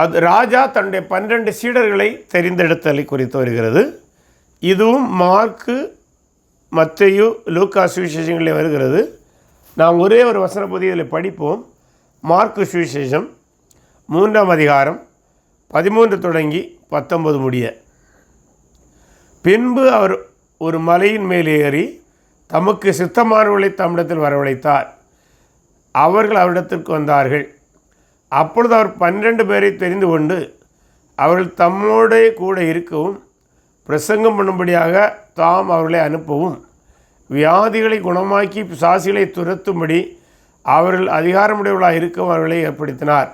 அது ராஜா தன்னுடைய பன்னிரண்டு சீடர்களை தெரிந்தெடுத்தலை குறித்து வருகிறது. இதுவும் மார்க்கு மத்தையு லூக்கா சுவிசேஷங்களில் வருகிறது. நாம் ஒரே ஒரு வசன பகுதியில் படிப்போம். மார்க்கு சுவிசேஷம் மூன்றாம் அதிகாரம் பதிமூன்று தொடங்கி பத்தொன்பது முடிய. பின்பு அவர் ஒரு மலையின் மேல் ஏறி தமக்கு சித்தமானவர்களை தம்மிடத்தில் வரவழைத்தார். அவர்கள் அவரிடத்திற்கு வந்தார்கள். அப்பொழுது அவர் பன்னிரண்டு பேரை தெரிந்து கொண்டு அவர்கள் தம்மோடே கூட இருக்கவும் பிரசங்கம் பண்ணும்படியாக தாம் அவர்களை அனுப்பவும் வியாதிகளை குணமாக்கி சாசிகளை துரத்தும்படி அவர்கள் அதிகாரமுடையவர்களாக இருக்கவும் அவர்களை ஏற்படுத்தினார்.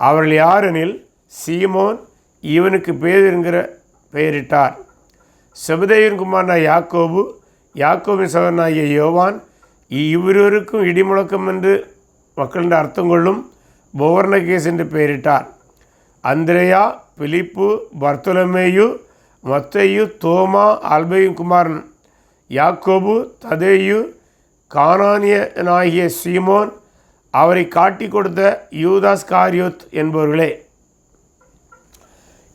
அவர்கள் யாரெனில் சீமோன் இவனுக்கு பேர் என்கிற பெயரிட்டார். செபதேயின் குமாரனாய் யாக்கோபு யாக்கோபின் சகனாகிய யோவான் இவ்விருவருக்கும் இடிமுழக்கம் என்று மக்கள் அர்த்தம் கொள்ளும் போவர்ணகேஸ் என்று பெயரிட்டார். அந்திரேயா பிலிப்பு பர்த்தலமேயு மத்தையு தோமா அல்பையும் குமாரன் யாக்கோபு ததேயு கானானியனாகிய சீமோன் அவரை காட்டி கொடுத்த யூதாஸ் காரியோத் என்பவர்களே.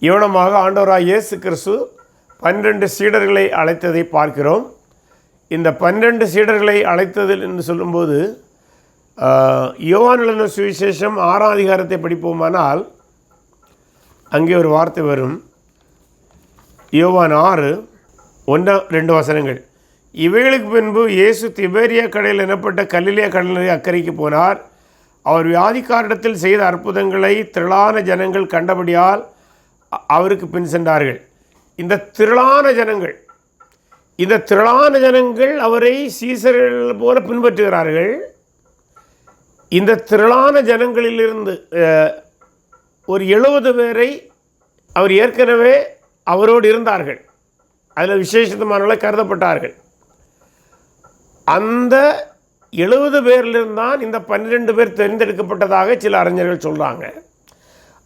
இவனமாக ஆண்டவராக இயேசு கிறிஸ்து பன்னிரண்டு சீடர்களை அழைத்ததை பார்க்கிறோம். இந்த பன்னிரண்டு சீடர்களை அழைத்ததில் என்று சொல்லும்போது யோவான் சுவிசேஷம் ஆறாம் அதிகாரத்தை படிப்போமானால் அங்கே ஒரு வார்த்தை வரும். யோவான் ஆறு ஒன்றா ரெண்டு வசனங்கள். இவைகளுக்கு பின்பு இயேசு திபேரியா கடலில் எனப்பட்ட கல்லிலிய கடலில் அக்கறைக்கு போனார். அவர் வியாதிக்காரிடத்தில் செய்த அற்புதங்களை திரளான ஜனங்கள் கண்டபடியால் அவருக்கு பின் சென்றார்கள். இந்த திரளான ஜனங்கள் இந்த திரளான ஜனங்கள் அவரை சீசர்கள் போல பின்பற்றுகிறார்கள். இந்த திரளான ஜனங்களிலிருந்து ஒரு எழுபது பேரை அவர் ஏற்கனவே அவரோடு இருந்தார்கள். அதில் விசேஷமானவர்களாக கருதப்பட்டார்கள். அந்த எழுபது பேர்லிருந்து தான் இந்த பன்னிரெண்டு பேர் தெரிந்தெடுக்கப்பட்டதாக சில அறிஞர்கள் சொல்கிறாங்க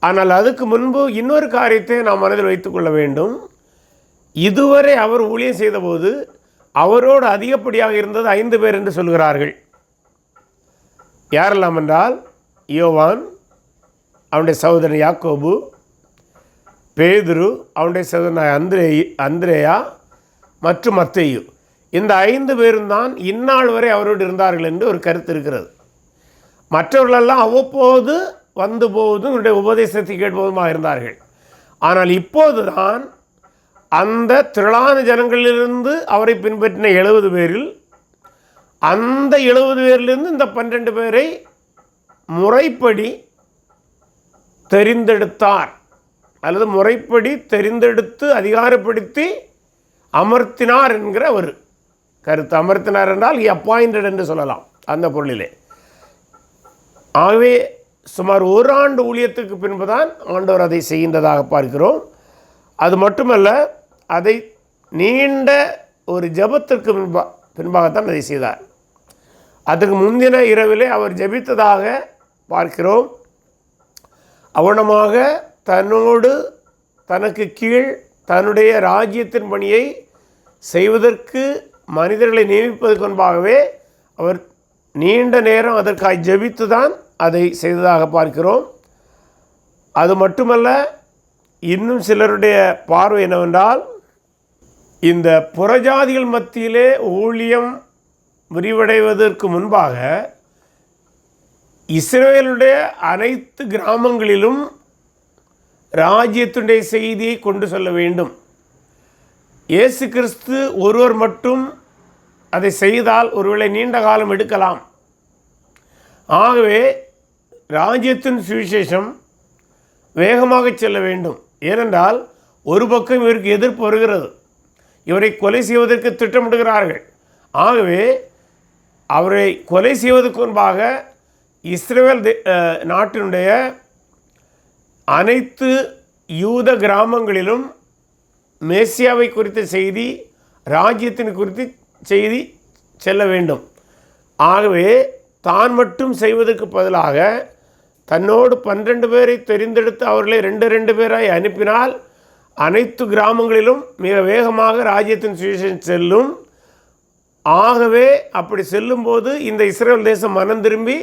ஆனால் அதுக்கு முன்பு இன்னொரு காரியத்தை நாம் மனதில் வைத்துக்கொள்ள வேண்டும். இதுவரை அவர் ஊழியம் செய்தபோது அவரோடு அதிகப்படியாக இருந்தது ஐந்து பேர் என்று சொல்கிறார்கள். யாரெல்லாம் என்றால் யோவான் அவனுடைய சகோதரன் யாக்கோபு பேதுரு அவனுடைய சகோதரன் அந்திரே அந்திரேயா மற்றும் மத்தையு. இந்த ஐந்து பேரும் தான் இந்நாள் வரை அவரோடு இருந்தார்கள் என்று ஒரு கருத்து இருக்கிறது. மற்றவர்களெல்லாம் அவ்வப்போது வந்து போவதும் இவருடைய உபதேசத்தை கேட்பதுமாக இருந்தார்கள். ஆனால் இப்போது தான் அந்த திரளான ஜனங்களிலிருந்து அவரை பின்பற்றின எழுபது பேரில் அந்த எழுபது பேர்லேருந்து இந்த பன்னிரெண்டு பேரை முறைப்படி தெரிந்தெடுத்தார். அல்லது முறைப்படி தெரிந்தெடுத்து அதிகாரப்படுத்தி அமர்த்தினார் என்கிற ஒரு கருத்து அமர்த்தினார் என்றால் அப்பாயிண்டட் என்று சொல்லலாம் அந்த பொருளிலே. ஆகவே சுமார் ஒரு ஆண்டு ஊழியத்துக்கு பின்புதான் ஆண்டவர் அதை செய்கின்றதாக பார்க்கிறோம். அது மட்டுமல்ல அதை நீண்ட ஒரு ஜெபத்திற்கு பின்பா பின்பாகத்தான் அதை செய்தார். அதுக்கு முந்தின இரவிலே அவர் ஜெபித்ததாக பார்க்கிறோம். அவனமாக தன்னோடு தனக்கு கீழ் தன்னுடைய ராஜ்யத்தின் பணியை செய்வதற்கு மனிதர்களை நியமிப்பதற்கு முன்பாகவே அவர் நீண்ட நேரம் அதற்காக ஜெபித்து தான் அதை செய்ததாக பார்க்கிறோம். அது மட்டுமல்ல இன்னும் சிலருடைய பார்வை என்னவென்றால் இந்த புறஜாதிகள் மத்தியிலே ஊழியம் விரிவடைவதற்கு முன்பாக இஸ்ரேலுடைய அனைத்து கிராமங்களிலும் ராஜ்யத்துடைய செய்தியை கொண்டு செல்ல வேண்டும். இயேசு கிறிஸ்து ஒருவர் மட்டும் அதை செய்தால் ஒருவேளை நீண்ட காலம் எடுக்கலாம். ஆகவே ராஜ்யத்தின் சுவிசேஷம் வேகமாக செல்ல வேண்டும். ஏனென்றால் ஒரு பக்கம் இவருக்கு எதிர்ப்பு வருகிறது. இவரை கொலை செய்வதற்கு திட்டமிடுகிறார்கள். ஆகவே அவரை கொலை செய்வதற்கு முன்பாக இஸ்ரேல் தே- நாட்டினுடைய அனைத்து யூத கிராமங்களிலும் மேசியாவை குறித்த செய்தி ராஜ்யத்தின் குறித்து செய்தி செல்ல வேண்டும். ஆகவே தான் மட்டும் செய்வதற்கு பதிலாக தன்னோடு பன்னிரண்டு பேரை தெரிந்தெடுத்து அவர்களை ரெண்டு ரெண்டு பேராய் அனுப்பினால் அனைத்து கிராமங்களிலும் மிக வேகமாக ராஜ்யத்தின் சுச்சுவேஷன் செல்லும். ஆகவே அப்படி செல்லும்போது இந்த இஸ்ரேல் தேசம் மனம் திரும்பி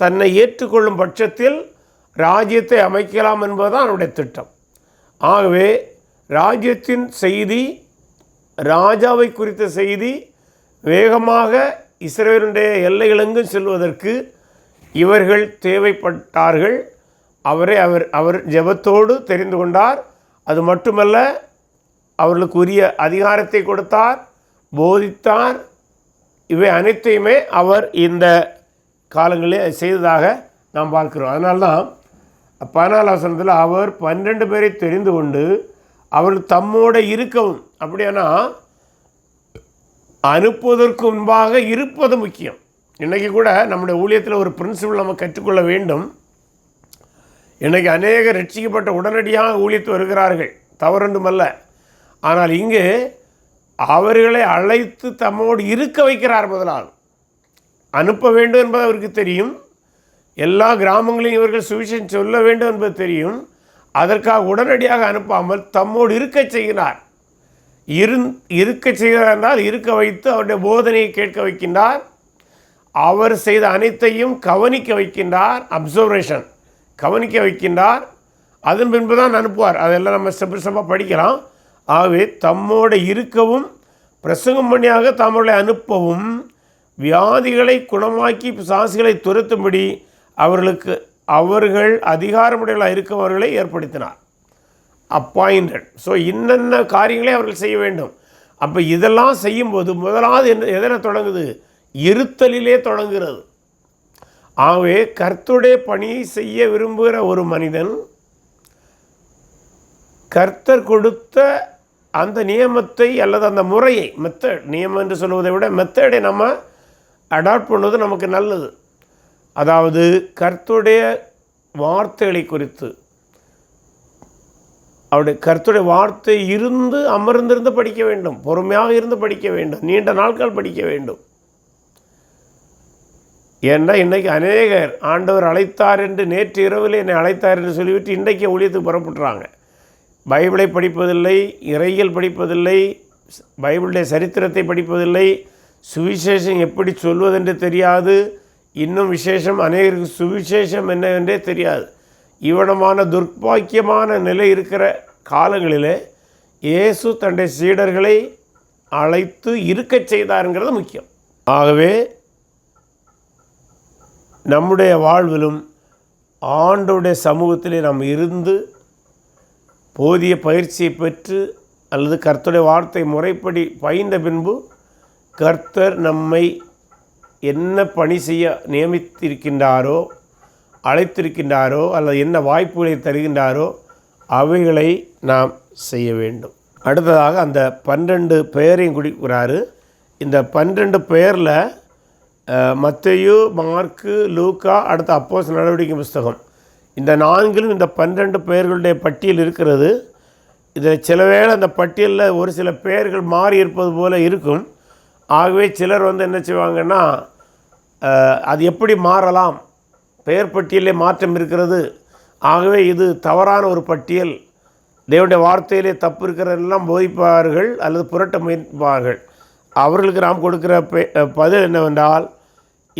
தன்னை ஏற்றுக்கொள்ளும் பட்சத்தில் ராஜ்யத்தை அமைக்கலாம் என்பதுதான் அவருடைய திட்டம். ஆகவே ராஜ்யத்தின் செய்தி ராஜாவை குறித்த செய்தி வேகமாக இஸ்ரேலுடைய எல்லைகளெங்கும் செல்வதற்கு இவர்கள் தேவைப்பட்டார்கள். அவரை அவர் அவர் ஜெபத்தோடு தெரிந்து கொண்டார். அது மட்டுமல்ல அவர்களுக்கு உரிய அதிகாரத்தை கொடுத்தார் போதித்தார். இவை அனைத்தையுமே அவர் இந்த காலங்களில் செய்ததாக நாம் பார்க்கிறோம். அதனால்தான் பதினாலு வசனத்தில் அவர் பன்னிரெண்டு பேரை தெரிந்து கொண்டு அவர்கள் தம்மோடு இருக்கவும் அப்படியானா அனுப்புவதற்கு முன்பாக இருப்பது முக்கியம். இன்றைக்கி கூட நம்முடைய ஊழியத்தில் ஒரு பிரின்சிபல் நம்ம கற்றுக்கொள்ள வேண்டும். இன்றைக்கு அநேக ரட்சிக்கப்பட்ட உடனடியாக ஊழித்து வருகிறார்கள். தவறொன்றுமல்ல. ஆனால் இங்கு அவர்களை அழைத்து தம்மோடு இருக்க வைக்கிறார் முதலால் அனுப்ப வேண்டும் என்பது அவருக்கு தெரியும். எல்லா கிராமங்களையும் இவர்கள் சுவிசேஷம் சொல்ல வேண்டும் என்பது தெரியும். அதற்காக உடனடியாக அனுப்பாமல் தம்மோடு இருக்கச் செய்கிறார். இருந் இருக்க செய்கிறார் என்றால் இருக்க வைத்து அவருடைய போதனையை கேட்க வைக்கின்றார். அவர் செய்த அனைத்தையும் கவனிக்க வைக்கின்றார். அப்சர்வேஷன் கவனிக்க வைக்கின்றார். அதன் பின்பு தான் அனுப்புவார். அதெல்லாம் நம்ம ஸ்டெப் ஸ்டெப்பாக படிக்கலாம். ஆகவே தம்மோட இருக்கவும் பிரசங்கம் பண்ணியாக தம்முடைய அனுப்பவும் வியாதிகளை குணமாக்கி சாசிகளை துரத்தும்படி அவர்களுக்கு அவர்கள் அதிகாரமுடையவர்களாக இருக்கவர்களை ஏற்படுத்தினார். அப்பாயிண்டட் ஸோ இன்னென்ன காரியங்களை அவர்கள் செய்ய வேண்டும்? அப்போ இதெல்லாம் செய்யும்போது முதலாவது என்ன எதனை தொடங்குது? இருத்தலிலே தொடங்குகிறது. ஆகவே கர்த்தருடைய பணியை செய்ய விரும்புகிற ஒரு மனிதன் கர்த்தர் கொடுத்த அந்த நியமத்தை அல்லது அந்த முறையை மெத்தட் நியமம் என்று சொல்வதை விட மெத்தடை நம்ம அடாப்ட் பண்ணுவது நமக்கு நல்லது. அதாவது கர்த்தருடைய வார்த்தைகளை குறித்து. அவருடைய கருத்துடைய வார்த்தை இருந்து அமர்ந்திருந்து படிக்க வேண்டும் பொறுமையாக இருந்து படிக்க வேண்டும் நீண்ட நாட்கள் படிக்க வேண்டும். ஏன்னா இன்றைக்கி அநேகர் ஆண்டவர் அழைத்தார் என்று நேற்று இரவில் என்னை அழைத்தார் என்று சொல்லிவிட்டு இன்றைக்கு ஊழியத்துக்கு புறப்பட்டுறாங்க. பைபிளை படிப்பதில்லை இறையல் படிப்பதில்லை பைபிளுடைய சரித்திரத்தை படிப்பதில்லை சுவிசேஷம் எப்படி சொல்வதென்று தெரியாது இன்னும் விசேஷம் அநேகருக்கு சுவிசேஷம் என்னவென்றே தெரியாது. இவ்வளமான துர்ப்பாக்கியமான நிலை இருக்கிற காலங்களிலே இயேசு தன்னுடைய சீடர்களை அழைத்து இருக்கச் செய்தாருங்கிறது முக்கியம். ஆகவே நம்முடைய வாழ்விலும் ஆண்டோடைய சமூகத்திலே நாம் இருந்து போதிய பயிற்சியை பெற்று அல்லது கர்த்தருடைய வார்த்தை முறைப்படி பயின்ற பின்பு கர்த்தர் நம்மை என்ன பணி செய்ய நியமித்திருக்கின்றாரோ அழைத்திருக்கின்றாரோ அல்லது என்ன வாய்ப்புகளை தருகின்றாரோ அவைகளை நாம் செய்ய வேண்டும். அடுத்ததாக அந்த பன்னெண்டு பெயரையும் குடிக்கிறாரு இந்த பன்னெண்டு பெயரில் மத்தையு மார்க்கு லூக்கா அடுத்த அப்போஸ் நடவடிக்கை புஸ்தகம். இந்த நான்கிலும் இந்த பன்னிரெண்டு பெயர்களுடைய பட்டியல் இருக்கிறது. இதில் சில வேளை அந்த பட்டியலில் ஒரு சில பெயர்கள் மாறி இருப்பது போல் இருக்கும். ஆகவே சிலர் வந்து என்ன செய்வாங்கன்னா அது எப்படி மாறலாம்? பெயர் பட்டியலே மாற்றம் இருக்கிறது. ஆகவே இது தவறான ஒரு பட்டியல். தேவனுடைய வார்த்தையிலே தப்பு இருக்கிறதெல்லாம் போதிப்பார்கள் அல்லது புரட்ட முயற்சிப்பார்கள். அவர்களுக்கு நாம் கொடுக்குற பெ- பதில் என்னவென்றால்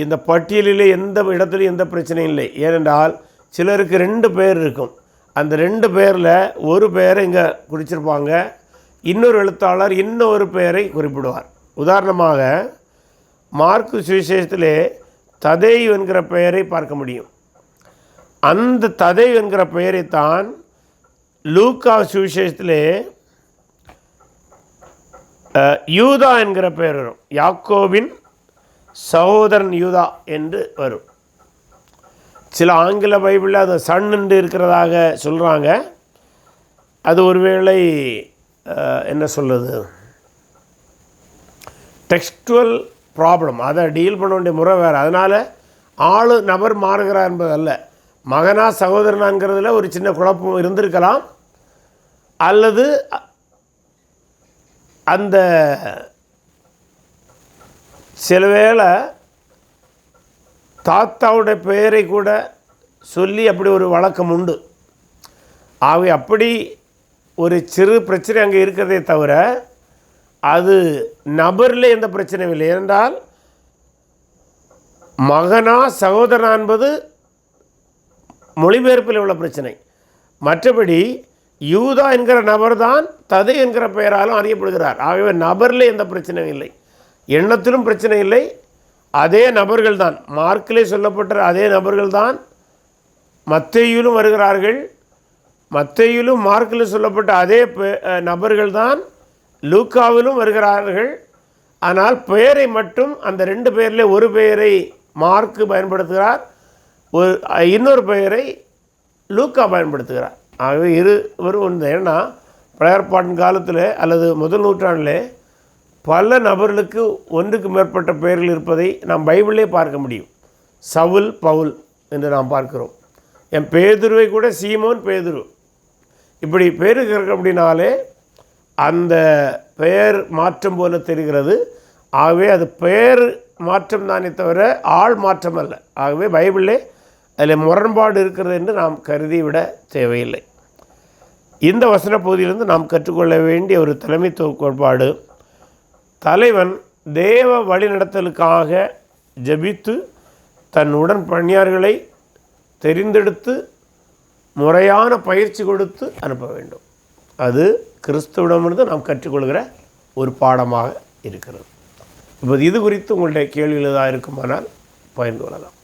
இந்த பட்டியலிலே எந்த இடத்துலையும் எந்த பிரச்சனையும் இல்லை. ஏனென்றால் சிலருக்கு ரெண்டு பேர் இருக்கும். அந்த ரெண்டு பேரில் ஒரு பெயரை இங்கே குறிச்சிருப்பாங்க. இன்னொரு எழுத்தாளர் இன்னொரு பெயரை குறிப்பிடுவார். உதாரணமாக மார்க்கு சுவிசேஷத்திலே ததேயு என்கிற பெயரை பார்க்க முடியும். அந்த ததேயு என்கிற பெயரைத்தான் லூக்கா சுவிசேஷத்திலே யூதா என்கிற பெயர் வரும். யாக்கோவின் சகோதரன் யூதா என்று வரும். சில ஆங்கில பைபிளில் அது சன் என்று இருக்கிறதாக சொல்கிறாங்க அது ஒருவேளை என்ன சொல்லுது டெக்ஸ்டுவல் ப்ராப்ளம் அதை டீல் பண்ண வேண்டிய முறை வேறு. அதனால் ஆள் நபர் மாறுகிறார் என்பதல்ல. மகனா சகோதரனாங்கிறதுல ஒரு சின்ன குழப்பம் இருந்திருக்கலாம். அல்லது அந்த சில வேளை தாத்தாவுடைய பெயரை கூட சொல்லி அப்படி ஒரு வழக்கம் உண்டு. ஆகவே அப்படி ஒரு சிறு பிரச்சனை அங்கே இருக்கிறதே தவிர அது நபரில் எந்த பிரச்சனையும் இல்லை. ஏனென்றால் மகனா சகோதரனா என்பது மொழிபெயர்ப்பில் உள்ள பிரச்சனை. மற்றபடி யூதா என்கிற நபர்தான் தது என்கிற பெயராலும் அறியப்படுகிறார். ஆகவே நபரில் எந்த பிரச்சனையும் இல்லை. எண்ணத்திலும் பிரச்சனை இல்லை. அதே நபர்கள் தான் மார்க்கிலே சொல்லப்பட்ட அதே நபர்கள் தான் வருகிறார்கள். மத்தையிலும் மார்க்கில் சொல்லப்பட்ட அதே பெ- நபர்கள் தான் லூக்காவிலும் வருகிறார்கள். ஆனால் பெயரை மட்டும் அந்த ரெண்டு பெயரில் ஒரு பெயரை மார்க்கு பயன்படுத்துகிறார். ஒரு இன்னொரு பெயரை லூக்கா பயன்படுத்துகிறார். ஆகவே இருவரும் ஒன்று. ஏன்னா பழையற்பாட்டின் காலத்தில் அல்லது முதல் நூற்றாண்டில் பல நபர்களுக்கு ஒன்றுக்கு மேற்பட்ட பெயர்கள் இருப்பதை நாம் பைபிளே பார்க்க முடியும். சவுல் பவுல் என்று நாம் பார்க்கிறோம். என் பேதுருவை கூட சீமோன் பேதுரு. இப்படி பேர் அப்படின்னாலே அந்த பெயர் மாற்றம் போல தெரிகிறது. ஆகவே அது பெயர் மாற்றம் தானே தவிர ஆள் மாற்றம் அல்ல. ஆகவே பைபிளிலே அதில் முரண்பாடு இருக்கிறது என்று நாம் கருதி விட தேவையில்லை. இந்த வசன பகுதியிலிருந்து நாம் கற்றுக்கொள்ள வேண்டிய ஒரு தலைமைத்துவ கோட்பாடு தலைவன் தேவ வழிநடத்தலுக்காக ஜெபித்து தன் உடன் பணியார்களை தெரிந்தெடுத்து முறையான பயிற்சி கொடுத்து அனுப்ப வேண்டும். அது கிறிஸ்துவிடமிருந்து நாம் கற்றுக்கொள்கிற ஒரு பாடமாக இருக்கிறது. இப்போது இது குறித்து உங்களுடைய கேள்விகள் ஏதாவது இருக்குமானால் பகிர்ந்து கொள்ளலாம்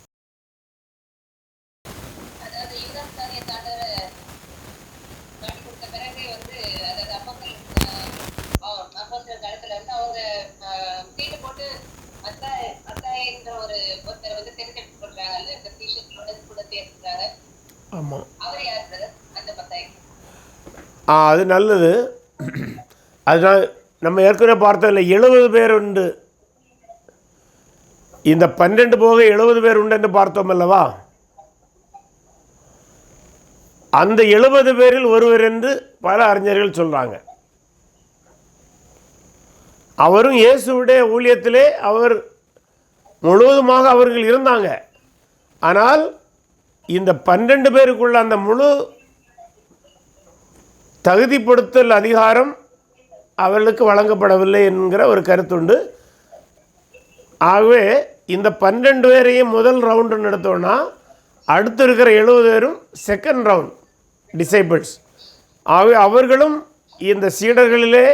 அதாவது யூதாஸ் காரியத்தை ஆண்டவர் காட்டி கொடுத்த பிறகு வந்து அதாவது அப்போஸ்தலர், அஹ், அப்போஸ்தலர் காலத்துல வந்து அவங்க அஹ், சீட்டு போட்டு மத்தாய் மத்தாய்ன்ற ஒரு ஒருத்தர் வந்து தெரிஞ்செடுத்து கொடுக்குறாங்கல்ல இந்த டீஷர்ட்லோட கூட சேர்த்துக்கிறாங்க ஆமாம் ஆ அது நல்லது. அதுதான் நம்ம ஏற்கனவே பார்த்ததில்ல எழுபது பேர் உண்டு. இந்த பன்னெண்டு போக எழுபது பேர் உண்டு என்று பார்த்தோம் அல்லவா? அந்த எழுபது பேரில் ஒருவர் என்று பல அறிஞர்கள் சொல்கிறாங்க அவரும் இயேசுவுடைய ஊழியத்திலே அவர் முழுவதுமாக அவர்கள் இருந்தாங்க. ஆனால் இந்த பன்னெண்டு பேருக்குள்ள அந்த முழு தகுதிப்படுத்தல் அதிகாரம் அவர்களுக்கு வழங்கப்படவில்லை என்கிற ஒரு கருத்துண்டு. ஆகவே இந்த பன்னெண்டு பேரையும் முதல் ரவுண்டு நடத்தோன்னா அடுத்து இருக்கிற எழுபது பேரும் செகண்ட் ரவுண்ட் டிசைபிள்ஸ் ஆகவே அவர்களும் இந்த சீடர்களிலே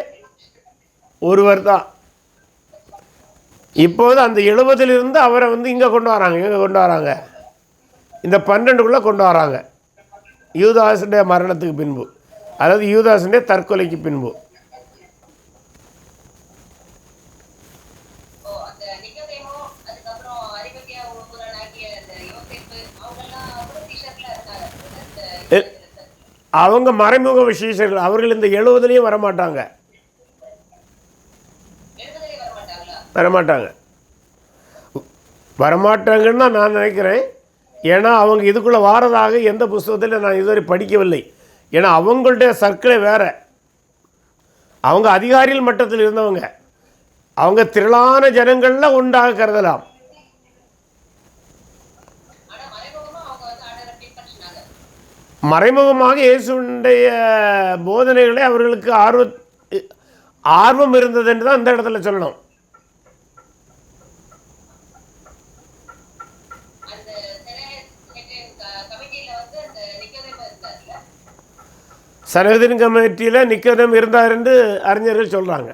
ஒருவர் தான். இப்போது அந்த எழுபதிலிருந்து அவரை வந்து இங்கே கொண்டு வராங்க இங்கே கொண்டு வராங்க. இந்த பன்னெண்டுக்குள்ளே கொண்டு வராங்க. யூதாசுடைய மரணத்துக்கு பின்பு. அதாவது யூதாசுடைய தற்கொலைக்கு பின்பு. அவங்க மறைமுக விசேஷர்கள் அவர்கள் இந்த எழுபதுலேயும் வரமாட்டாங்க. வரமாட்டாங்க. வரமாட்டாங்கன்னு தான் நான் நினைக்கிறேன். ஏன்னா அவங்க இதுக்குள்ளே வாரதாக எந்த புஸ்தகத்தில் நான் இதுவரை படிக்கவில்லை. ஏன்னா அவங்களுடைய சர்க்கிளே வேறு. அவங்க அதிகாரிகள் மட்டத்தில் இருந்தவங்க. அவங்க திரளான ஜனங்களில் உண்டாக கருதலாம். மறைமுகமாக இயேசுடைய போதனைகளை அவர்களுக்கு ஆர்வ ஆர்வம் இருந்தது என்று தான் அந்த இடத்துல சொல்லணும். சனகதின் கமிட்டியில் நிக்கதம் இருந்தார் என்று அறிஞர்கள் சொல்கிறாங்க